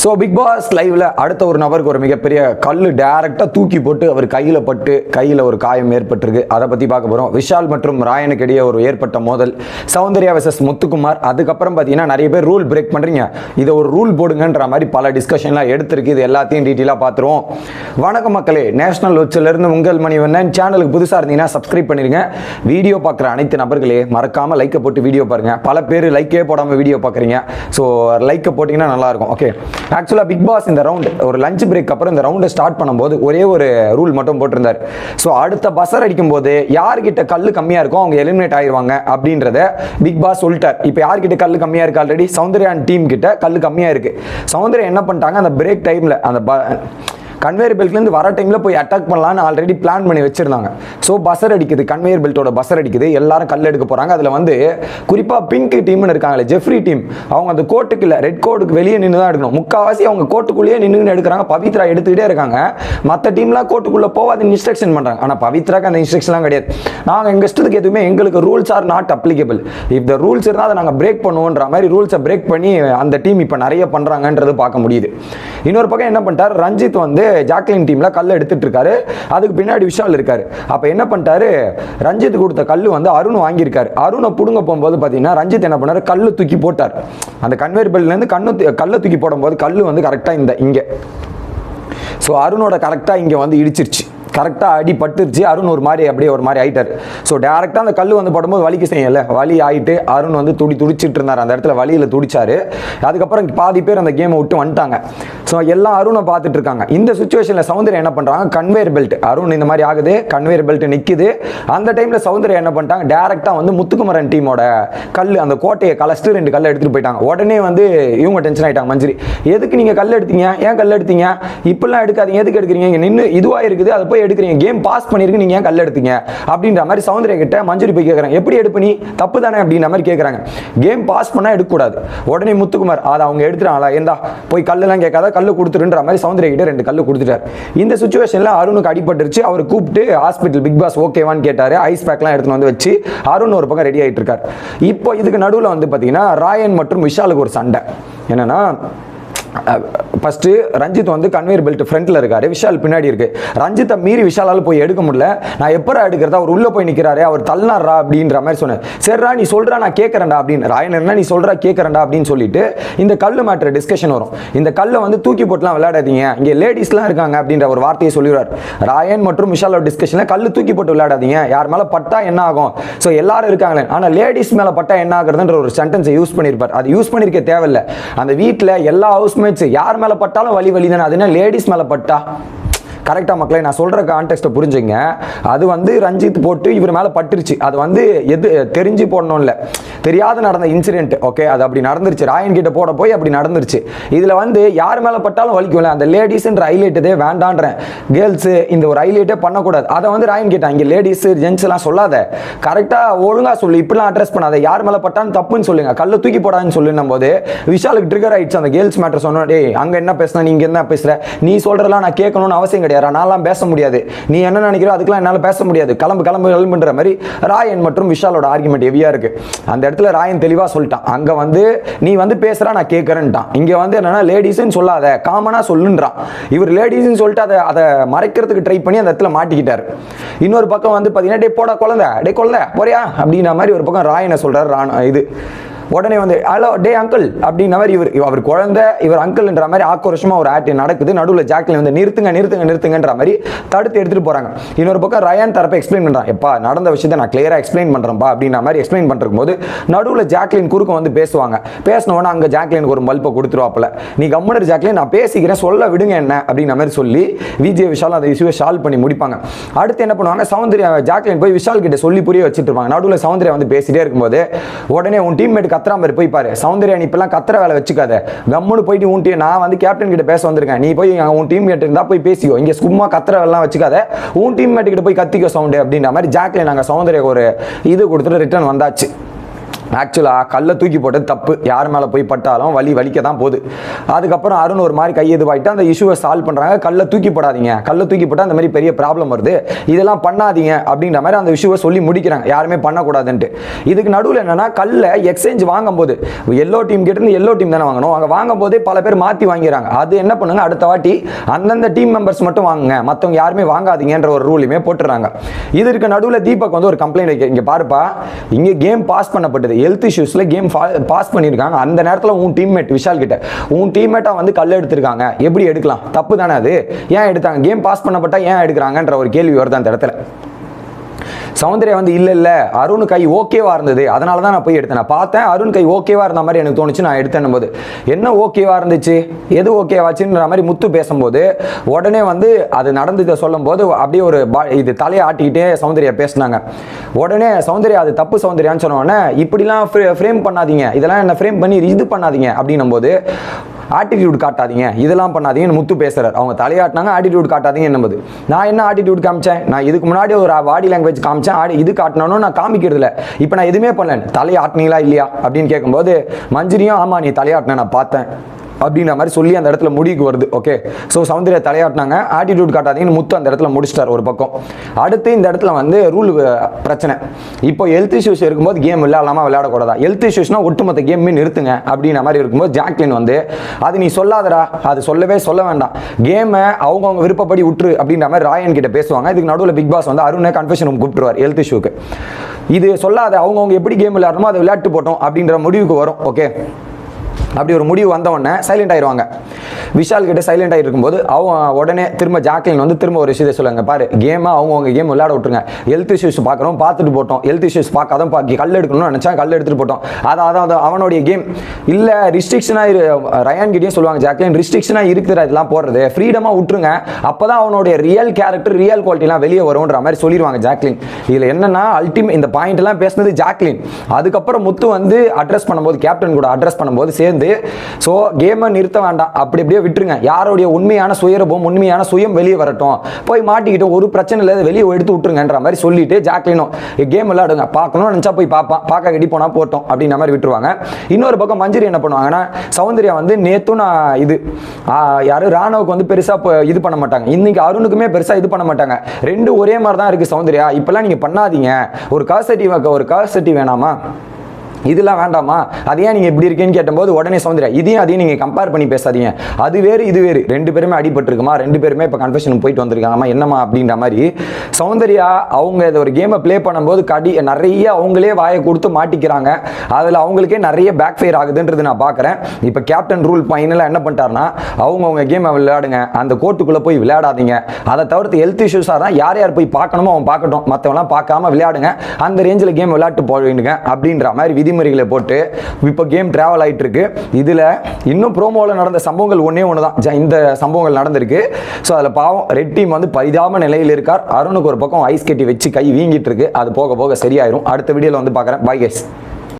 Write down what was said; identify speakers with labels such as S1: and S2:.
S1: So big pass லைவ்ல அடுத்த ஒரு நபருக்கு ஒரு மிகப்பெரிய கல் டேரெக்டாக தூக்கி போட்டு அவர் கையில் பட்டு கையில் ஒரு காயம் ஏற்பட்டிருக்கு. அதை பற்றி பார்க்க போகிறோம் விஷால் மற்றும் ராயனுக்கு இடையே ஒரு ஏற்பட்ட மோதல். சௌந்தர்யா வெசஸ் முத்துக்குமார். அதுக்கப்புறம் பார்த்தீங்கன்னா நிறைய பேர் ரூல் பிரேக் பண்ணுறீங்க இதை ஒரு ரூல் போடுங்கன்ற மாதிரி பல டிஸ்கஷன்லாம் எடுத்திருக்கு. இது எல்லாத்தையும் டீட்டெயிலாக பார்த்துருவோம். வணக்கம் மக்களே. நேஷனல் இருந்து உங்கள் மணிவண்ணன். சேனலுக்கு புதுசாக இருந்தீங்கன்னா சப்ஸ்கிரைப் பண்ணிருங்க. வீடியோ பார்க்குற அனைத்து நபர்களே மறக்காமல் லைக்கை போட்டு வீடியோ பாருங்க. பல பேர் லைக்கே போடாமல் வீடியோ பார்க்குறீங்க. ஸோ லைக்கை போட்டிங்கன்னா நல்லாயிருக்கும் ஓகே ஆக்சுவலாக பிக் பாஸ் இந்த ரவுண்ட் ஒரு லஞ்ச் பிரேக் அப்புறம் இந்த ரவுண்டை ஸ்டார்ட் பண்ணும்போது ஒரே ஒரு ரூல் மட்டும் போட்டிருந்தார். ஸோ அடுத்த பஸ்ஸர் அடிக்கும்போது யார்கிட்ட கல் கம்மியாக இருக்கோ அவங்க எலிமினேட் ஆயிடுவாங்க அப்படின்றத பிக் பாஸ் சொல்லிட்டார். இப்போ யார்கிட்ட கல் கம்மியாக இருக்கு ஆல்ரெடி சௌந்தர்யான் டீம் கிட்ட கல் கம்மியாக இருக்கு. சௌந்தர்யா என்ன பண்ணிட்டாங்க? அந்த பிரேக் டைமில் அந்த ப கன்வேயர் பெல்ட்லேருந்து வர டைமில் போய் அட்டாக் பண்ணலான்னு ஆல்ரெடி பிளான் பண்ணி வச்சுருந்தாங்க. ஸோ பஸ்ஸர் அடிக்குது கன்வேயர் பெல்ட்டோட பஸ்ஸர் அடிக்குது. எல்லாரும் கல் எடுக்க போகிறாங்க அதில் வந்து குறிப்பாக பிங்க் டீம்னு இருக்காங்களே ஜெஃப்ரி டீம் அவங்க அந்த கோட்டுக்கு இல்லை ரெட் கோட்டுக்கு வெளியே நின்று தான் எடுக்கணும். முக்கால்வாசி அவங்க கோட்டுக்குள்ளேயே நின்று எடுக்கிறாங்க. பவித்ரா எடுத்துக்கிட்டே இருக்காங்க. மற்ற டீம்லாம் கோட்டுக்குள்ளே போகாத இன்ஸ்ட்ரக்ஷன் பண்ணுறாங்க ஆனால் பவித்ராக்கு அந்த இன்ஸ்ட்ரக்ஷன்லாம் கிடையாது. நாங்கள் எங்கள் இஷ்டத்துக்கு எதுவுமே எங்களுக்கு rules are not applicable if the rules இருந்தால் அதை நாங்கள் பிரேக் பண்ணுவோன்ற மாதிரி ரூல்ஸை பிரேக் பண்ணி அந்த டீம் இப்போ நிறைய பண்ணுறாங்கன்றது பார்க்க முடியுது. இன்னொரு பக்கம் என்ன பண்ணிட்டார்? ரஞ்சித் வந்து ஜாக்லின் டீம்ல கல் எடுத்துட்டு இருக்காரு. அதுக்கு பின்னாடி விஷால் இருக்காரு. அப்ப என்ன பண்ணிட்டாரு? ரஞ்சித் கொடுத்த கல் வந்து அருண் வாங்கியிருக்காரு. அருணை புடுங்க போகும்போது பார்த்தீங்கன்னா ரஞ்சித் என்ன பண்ணாரு? கல்லு தூக்கி போட்டார். அந்த கன்வேர் பெல்ட்லேருந்து கண்ணு கல்லை தூக்கி போடும்போது கல் வந்து கரெக்டாக இந்த இங்கே. ஸோ அருணோட கரெக்டாக இங்கே வந்து இடிச்சிருச்சு. கரெக்டாக அடி பட்டுருச்சு. அருண் ஒரு மாதிரி அப்படியே ஒரு மாதிரி ஆயிட்டார். ஸோ டேரெக்டாக அந்த கல் வந்து படும்போது வலிக்கு செய்யல வலி ஆகிட்டு அருண் வந்து துடி துடிச்சிட்டு இருந்தார். அந்த இடத்துல வலியில் துடிச்சாரு. அதுக்கப்புறம் பாதி பேர் அந்த கேமை விட்டு வந்துட்டாங்க. ஸோ எல்லாம் அருணை பார்த்துட்டு இருக்காங்க. இந்த சுச்சுவேஷனில் சௌந்தர்யா என்ன பண்ணுறாங்க கன்வேர் பெல்ட் அருண் இந்த மாதிரி ஆகுது. கன்வேர் பெல்ட் நிற்குது அந்த டைமில் சௌந்தர்யா என்ன பண்ணிட்டாங்க? டேரெக்டாக வந்து முத்துக்குமரன் டீமோட கல் அந்த கோட்டையை கலஸ்ட்டு ரெண்டு கல்லை எடுத்துகிட்டு போயிட்டாங்க. உடனே வந்து இவங்க டென்ஷன் ஆகிட்டாங்க மஞ்சரி. எதுக்கு நீங்கள் கல் எடுத்தீங்க? ஏன் கல் எடுத்தீங்க? இப்படிலாம் எடுக்காதீங்க. எதுக்கு எடுக்கிறீங்க? இங்கே நின்று இதுவாக இருக்குது. அதை போய் எடுக்கிறீங்க? கேம் பாஸ் பண்ணிருக்கு நீங்கள் ஏன் கல் எடுத்தீங்க? அப்படின்ற மாதிரி சௌந்தர்யா கிட்ட மஞ்சுரி போய் கேட்குறாங்க எப்படி எடுப்பு நீ? தப்பு தானே அப்படின்ற மாதிரி கேட்குறாங்க கேம் பாஸ் பண்ணால் எடுக்கக்கூடாது. உடனே முத்துக்குமார் அதை அவங்க எடுத்துட்டாங்களா? ஏந்தா போய் கல்லெல்லாம் கேட்காத கல்லு கொடுத்துருன்ற மாதிரி சௌந்தர்யா கிட்ட ரெண்டு கல்லு கொடுத்துட்டார். இந்த சுச்சுவேஷனில் அருணுக்கு அடிபட்டுருச்சு. அவர் கூப்பிட்டு ஹாஸ்பிட்டல் பிக் பாஸ் ஓகேவான்னு கேட்டார். ஐஸ் பேக்லாம் எடுத்து வந்து வச்சு அருண் ஒரு பக்கம் ரெடி ஆகிட்டு இருக்கார். இப்போ இதுக்கு நடுவில் வந்து பார்த்தீங்கன்னா ராயன் மற்றும் விஷாலுக்கு ஒரு சண்டை. என்னன்னா ஃபஸ்ட்டு ரஞ்சித் வந்து கன்வேயர் பெல்ட் ஃப்ரண்ட்டில் இருக்காரு. விஷால் பின்னாடி இருக்கு. ரஞ்சித்தை மீறி விஷாலால் போய் எடுக்க முடியல. நான் எப்பரா எடுக்கிறதா? அவர் உள்ளே போய் நிற்கிறாரு அவர் தள்ளினாரா அப்படின்ற மாதிரி சொன்னேன் சரிடா நீ சொல்கிறா நான் கேட்குறேன்டா அப்படின்னு. ராயன் என்ன நீ சொல்கிறா கேட்குறேன்டா அப்படின்னு சொல்லிட்டு இந்த கல் மேட்ரு டிஸ்கஷன் வரும். இந்த கல்லை வந்து தூக்கி போட்டுலாம் விளையாடாதீங்க. இங்கே லேடிஸ்லாம் இருக்காங்க அப்படின்ற ஒரு வார்த்தையை சொல்லிடுவார். ராயன் மற்றும் விஷாலோட டிஸ்கஷனில் கல் தூக்கி போட்டு விளையாடாதீங்க. யார் மேலே பட்டா என்ன ஆகும்? ஸோ எல்லாரும் இருக்காங்களே. ஆனால் லேடிஸ் மேலே பட்டா என்ன ஆகுறதுன்ற ஒரு சென்டென்ஸை யூஸ் பண்ணியிருப்பார் அது யூஸ் பண்ணியிருக்க தேவையில்லை. அந்த வீட்டில் எல்லா ஹவுஸ்மேட்ஸ் யார் மேலே பட்டாலும் வலி வலி தானே. அது என்ன லேடிஸ் மேலே பட்டா கரெக்டாக மக்களை நான் சொல்கிற கான்டெக்ட்டை புரிஞ்சுங்க. அது வந்து ரஞ்சித் போட்டு இவர் மேலே பட்டுருச்சு. அது வந்து எது தெரிஞ்சு போடணும் இல்லை தெரியாத நடந்த இன்சிடென்ட் ஓகே அது அப்படி நடந்துருச்சு. ராயன் கிட்ட போட போய் அப்படி நடந்துருச்சு. இதில் வந்து யார் மேலே பட்டாலும் வலிக்கும்ல? அந்த லேடிஸ்ன்ற ஹைலைட்டதே வேண்டான்றேன். கேர்ள்ஸு இந்த ஒரு ஹைலைட்டே பண்ணக்கூடாது. அதை வந்து ராயன் கேட்டான் இங்கே லேடிஸ் ஜென்ஸ் எல்லாம் சொல்லாத. கரெக்டாக ஒழுங்காக சொல்லு. இப்படிலாம் அட்ரஸ் பண்ணாத. யார் மேலே பட்டாலும் தப்புன்னு சொல்லுங்க. கல்ல தூக்கி போடாதுன்னு சொல்லுன்னும் போது விஷாலுக்கு ட்ரிகர் ஆயிடுச்சு. அந்த கேர்ள்ஸ் மேட்டர் சொன்னோம் டேய் அங்கே என்ன பேசுன? நீ இங்கே என்ன பேசுகிற நீ சொல்கிறலாம் நான் கேட்கணும்னு அவசியம் கிடையாது. நான்லாம் பேச முடியாது. நீ என்ன நினைக்கிறோ அதுக்கெல்லாம் என்னால் பேச முடியாது. கிளம்பு கிளம்பு கிளம்புன்ற மாதிரி ராயன் மற்றும் விஷாலோட ஆர்குமெண்ட் ஹெவியாக இருக்குது அந்த இடத்துல ராயன் தெளிவாக சொல்லிட்டான். அங்கே வந்து நீ வந்து பேசுகிறா நான் கேட்குறேன்ட்டான் இங்கே வந்து என்னென்னா லேடிஸ்ன்னு சொல்லாத காமனாக சொல்லுன்றான். இவர் லேடிஸ்ன்னு சொல்லிட்டு அதை அதை மறைக்கிறதுக்கு ட்ரை பண்ணி அந்த இடத்துல மாட்டிக்கிட்டார். இன்னொரு பக்கம் வந்து பார்த்தீங்கன்னா டே போடா குழந்தை. டே குழந்தை போறியா? அப்படின்ற மாதிரி ஒரு பக்கம் ராயனை சொல்கிறார் ராண இது. உடனே வந்து ஹலோ டே அங்கிள் அப்படின்ற மாதிரி இவர் அவர் குழந்தை இவர் அங்கிள்ன்ற மாதிரி ஆக்ரோஷமா ஒரு ஆக்ட் நடக்குது. நடுவில் ஜாக்லின் வந்து நிறுத்துங்க நிறுத்துங்க நிறுத்துங்கன்ற மாதிரி தடுத்து எடுத்துட்டு போறாங்க. இன்னொரு பக்கம் ரயான் தரப்பை எக்ஸ்பிளைன் பண்றான். எப்பா நடந்த விஷயத்தை நான் கிளியரா எக்ஸ்பிளைன் பண்றேன்ப்பா அப்படின்ற மாதிரி எக்ஸ்பிளைன் பண்றக்கும் போது நடுவில் ஜாக்லின் குறுக்க வந்து பேசுவாங்க. பேசின அங்கே ஜாக்லினுக்கு ஒரு மல்பை கொடுத்துருவாப்புல. நீ கம்முனர் ஜாக்லின் நான் பேசிக்கிறேன் சொல்ல விடுங்க என்ன அப்படின்ற மாதிரி சொல்லி விஜய் விஷால் அந்த இஷ்யூவை சால்வ் பண்ணி முடிப்பாங்க. அடுத்து என்ன பண்ணுவாங்க சௌந்தர்யா ஜாக்லின் போய் விஷால் கிட்ட சொல்லி புரிய வச்சுட்டு இருப்பாங்க. நடுவில் சௌந்தர்யா வந்து பேசிட்டே இருக்கும்போது உடனே உன் டீம்மேட் கத்துறா மாதிரி போய் பாரு. சௌந்தர்யா நீ இப்பெல்லாம் கத்துற வேலை வச்சுக்காத. கம்முன்னு போயிட்டு உன் team- நான் வந்து கேப்டன் கிட்ட பேச வந்திருக்கேன். நீ போய் உன் டீம் மேட் இருந்தா போய் பேசிக்கோ. இங்க சும்மா கத்துற வேலைலாம் வச்சுக்காத. உன் டீம் மேட் கிட்ட போய் கத்திக்கோ சவுண்டு அப்படின்ற மாதிரி ஜாக்லின் நாங்கள் சௌந்தர்யா ஒரு இது கொடுத்துட்டு ரிட்டர்ன் வந்தாச்சு. ஆக்சுவலாக கல்லை தூக்கி போட்டது தப்பு. யார் மேலே போய் பட்டாலும் வலி வலிக்க தான் போகுது. அதுக்கப்புறம் அருண் ஒரு மாதிரி கை அந்த இஷ்யூவை சால்வ் பண்ணுறாங்க கல்லை தூக்கி போடாதீங்க. கல்லை தூக்கி போட்டால் அந்த மாதிரி பெரிய ப்ராப்ளம் வருது. இதெல்லாம் பண்ணாதீங்க அப்படின்ற மாதிரி அந்த இஷ்யூவை சொல்லி முடிக்கிறாங்க. யாருமே பண்ணக்கூடாதுன்ட்டு. இதுக்கு நடுவில் என்னென்னா கல்லை எக்ஸ்சேஞ்ச் வாங்கும்போது எல்லோ டீம் கிட்டேருந்து எல்லோ டீம் தானே வாங்கணும். அங்கே வாங்கும் போதே பல பேர் மாற்றி வாங்கிறாங்க அது என்ன பண்ணுங்க? அடுத்த வாட்டி அந்தந்த டீம் மெம்பர்ஸ் மட்டும் வாங்குங்க. மற்றவங்க யாருமே வாங்காதீங்கன்ற ஒரு ரூலுமே போட்டுறாங்க இதற்கு நடுவில் தீபக் வந்து ஒரு கம்ப்ளைண்ட் வைக்க இங்கே பாருப்பா. இங்கே கேம் பாஸ் பண்ணப்பட்டது. ஹெல்த் இஷ்யூஸில் கேம் பாஸ் பண்ணியிருக்காங்க. அந்த நேரத்தில் உன் டீம்மேட் விஷால் கிட்ட உன் டீம்மேட்டாக வந்து கல் எடுத்திருக்காங்க. எப்படி எடுக்கலாம்? தப்பு தானே அது? ஏன் எடுத்தாங்க? கேம் பாஸ் பண்ணப்பட்டா ஏன் எடுக்கிறாங்கன்ற ஒரு கேள்வி வருது அந்த இடத்துல. சௌந்தர்யா வந்து இல்லை இல்லை அருண் கை ஓகேவா இருந்தது. அதனால தான் நான் போய் எடுத்தேன். நான் பார்த்தேன் அருண் கை ஓகேவா இருந்த மாதிரி எனக்கு தோணுச்சு. நான் எடுத்தேன் போது என்ன ஓகேவா இருந்துச்சு? எது ஓகேவாச்சுன்ற மாதிரி முத்து பேசும்போது உடனே வந்து அது நடந்ததை சொல்லும் போது அப்படியே ஒரு பா- இது தலையை ஆட்டிக்கிட்டே சௌந்தர்யா பேசினாங்க. உடனே சௌந்தர்யா அது தப்பு சௌந்தர்யான்னு சொன்னோடனே இப்படிலாம் ஃப்ரேம் பண்ணாதீங்க. இதெல்லாம் என்ன ஃப்ரேம் பண்ணி இது பண்ணாதீங்க. அப்படின்னும் போது ஆட்டிடியூட் காட்டாதீங்க. இதெல்லாம் பண்ணாதீங்கன்னு முத்து பேசுறாரு. அவங்க தலையாட்டினாங்க ஆட்டிடியூட் காட்டாதீங்க என்னது நான் என்ன ஆட்டிடியூட் காமிச்சேன்? நான் இதுக்கு முன்னாடி ஒரு பாடி லாங்குவேஜ் காமிச்சேன். ஆடி இது காட்டினாலும் நான் காமிக்கிறதில்ல. இப்போ நான் எதுவுமே பண்ணல. தலையாட்டினீங்களா இல்லையா? அப்படின்னு கேட்கும்போது மஞ்சிரியும் ஆமா நீ தலையாட்டின நான் பார்த்தேன். அப்படின்ற மாதிரி சொல்லி அந்த இடத்துல முடிவுக்கு வருது ஓகே ஸோ சௌந்தர்யா தலையாட்டினாங்க. ஆட்டிடியூட் காட்டாதீங்கன்னு முத்து அந்த இடத்துல முடிச்சிட்டார் ஒரு பக்கம். அடுத்து இந்த இடத்துல வந்து ரூல் பிரச்சனை. இப்போ ஹெல்த் இஷ்யூஸ் இருக்கும்போது கேம் விளையாடலாமா விளையாடக்கூடாதா? ஹெல்த் இஷ்யூஸ்னா ஒட்டுமொத்த கேமே நிறுத்துங்க அப்படின்ற மாதிரி இருக்கும்போது ஜாக்லின் வந்து அது நீ சொல்லாதடா அது சொல்லவே சொல்ல வேண்டாம். கேமை அவங்கவுங்க விருப்பப்படி விட்டுரு அப்படின்ற மாதிரி ராயன் கிட்ட பேசுவாங்க. இதுக்கு நடுவில் பிக் பாஸ் வந்து அருணை கன்ஃபெஷன் ரூம் கூப்பிட்டுருவார் ஹெல்த் இஷ்யூக்கு இது சொல்லாத அவங்கவுங்க எப்படி கேம் விளையாடணுமோ அதை விளையாட்டு போட்டோம் அப்படின்ற முடிவுக்கு வரும் ஓகே அப்படி ஒரு முடிவு வந்த உடனே சைலண்ட் ஆயிடுவாங்க விஷால் கிட்ட சைலண்ட் ஆகிட்டு இருக்கும்போது அவன் உடனே திரும்ப ஜாக்லின் வந்து திரும்ப ஒரு விஷயத்தை சொல்லுங்க பாரு கேமை அவங்கவுங்க கேம் விளையாட விட்டுருங்க. ஹெல்த் இஷ்யூஸ் பார்க்குறோம் பார்த்துட்டு போட்டோம். ஹெல்த் இஷ்யூஸ் பார்க்காதான் பாக்கி கல் எடுக்கணும்னு நினச்சா கல் எடுத்துட்டு போட்டோம். அதான் அதான் அவனுடைய கேம் இல்லை ரிஸ்ட்ரிக்ஷனாக இரு ரயான் கிட்டேயும் சொல்லுவாங்க ஜாக்லின் ரிஸ்ட்ரிக்ஷனாக இருக்குதுடா இதெல்லாம் போடுறது. ஃப்ரீடமாக விட்டுருங்க. அப்போ தான் அவனுடைய ரியல் கேரக்டர் ரியல் குவாலிட்டிலாம் வெளியே வரும்ன்ற மாதிரி சொல்லிடுவாங்க ஜாக்லின். இதில் என்னன்னா அல்டிமேட் இந்த பாயிண்ட் எல்லாம் பேசுனது ஜாக்லின். அதுக்கப்புறம் முத்து வந்து அட்ரஸ் பண்ணும்போது கேப்டன் கூட அட்ரஸ் பண்ணும்போது சேர்ந்து ஸோ கேமை நிறுத்த வேண்டாம். அப்படி அப்படியே விட்டுருங்க. யாருடைய உண்மையான சுயரூபம் உண்மையான சுயம் வெளியே வரட்டும். போய் மாட்டிக்கிட்டு ஒரு பிரச்சனை இல்லை வெளியே எடுத்து விட்டுருங்கன்ற மாதிரி சொல்லிட்டு ஜாக்லினும் கேம் விளையாடுங்க. பார்க்கணும்னு நினச்சா போய் பார்ப்பான் பார்க்க கட்டி போனால் போட்டோம். அப்படின்ற மாதிரி விட்டுருவாங்க. இன்னொரு பக்கம் மஞ்சரி என்ன பண்ணுவாங்கன்னா சௌந்தர்யா வந்து நேத்தும் நான் இது யாரும் ராணுவுக்கு வந்து பெருசாக இது பண்ண மாட்டாங்க. இன்னைக்கு அருணுக்குமே பெருசாக இது பண்ண மாட்டாங்க. ரெண்டும் ஒரே மாதிரி தான் இருக்குது சௌந்தர்யா. இப்போல்லாம் நீங்கள் பண்ணாதீங்க. ஒரு காசட்டி ஒரு காசட்டி வேணாமா? இதெல்லாம் வேண்டாமா? அது ஏன் நீங்கள் இப்படி இருக்கேன்னு கேட்டபோது உடனே சௌந்தர்யா இதையும் அதையும் நீங்கள் கம்பேர் பண்ணி பேசாதீங்க. அது வேறு இது வேறு. ரெண்டு பேருமே அடிபட்டிருக்குமா? ரெண்டு பேருமே இப்போ கன்ஃபெஷன் போயிட்டு வந்திருக்காங்கம்மா? என்னம்மா அப்படின்ற மாதிரி சௌந்தர்யா அவங்க இதை ஒரு கேமை ப்ளே பண்ணும்போது கடி நிறைய அவங்களே வாயை கொடுத்து மாட்டிக்கிறாங்க. அதில் அவங்களுக்கே நிறைய பேக் ஃபயர் ஆகுதுன்றது நான் பார்க்குறேன். இப்போ கேப்டன் ரூல் ஃபைனலாக என்ன பண்ணிட்டாருன்னா அவங்கவுங்க கேமை விளையாடுங்க. அந்த கோர்ட்டுக்குள்ளே போய் விளையாடாதீங்க. அதை தவிர்த்து ஹெல்த் இஷ்யூஸாக தான் யார் யார் போய் பார்க்கணுமோ அவன் பார்க்கட்டும். மற்றவங்களாம் பார்க்காம விளையாடுங்க. அந்த ரேஞ்சில் கேம் விளையாட்டு போயிடுங்க அப்படின்ற மாதிரி விதி விதிமுறைகளை போட்டு இப்போ கேம் ட்ராவல் ஆயிட்டு இருக்கு இதில் இன்னும் ப்ரோமோவில் நடந்த சம்பவங்கள் ஒன்றே ஒன்று தான் இந்த சம்பவங்கள் நடந்திருக்கு. ஸோ அதில் பாவம் ரெட் டீம் வந்து பரிதாப நிலையில் இருக்கார். அருணுக்கு ஒரு பக்கம் ஐஸ் கட்டி வச்சு கை வீங்கிட்டு இருக்கு அது போக போக சரியாயிரும். அடுத்த வீடியோவில் வந்து பார்க்குறேன் பை கைஸ்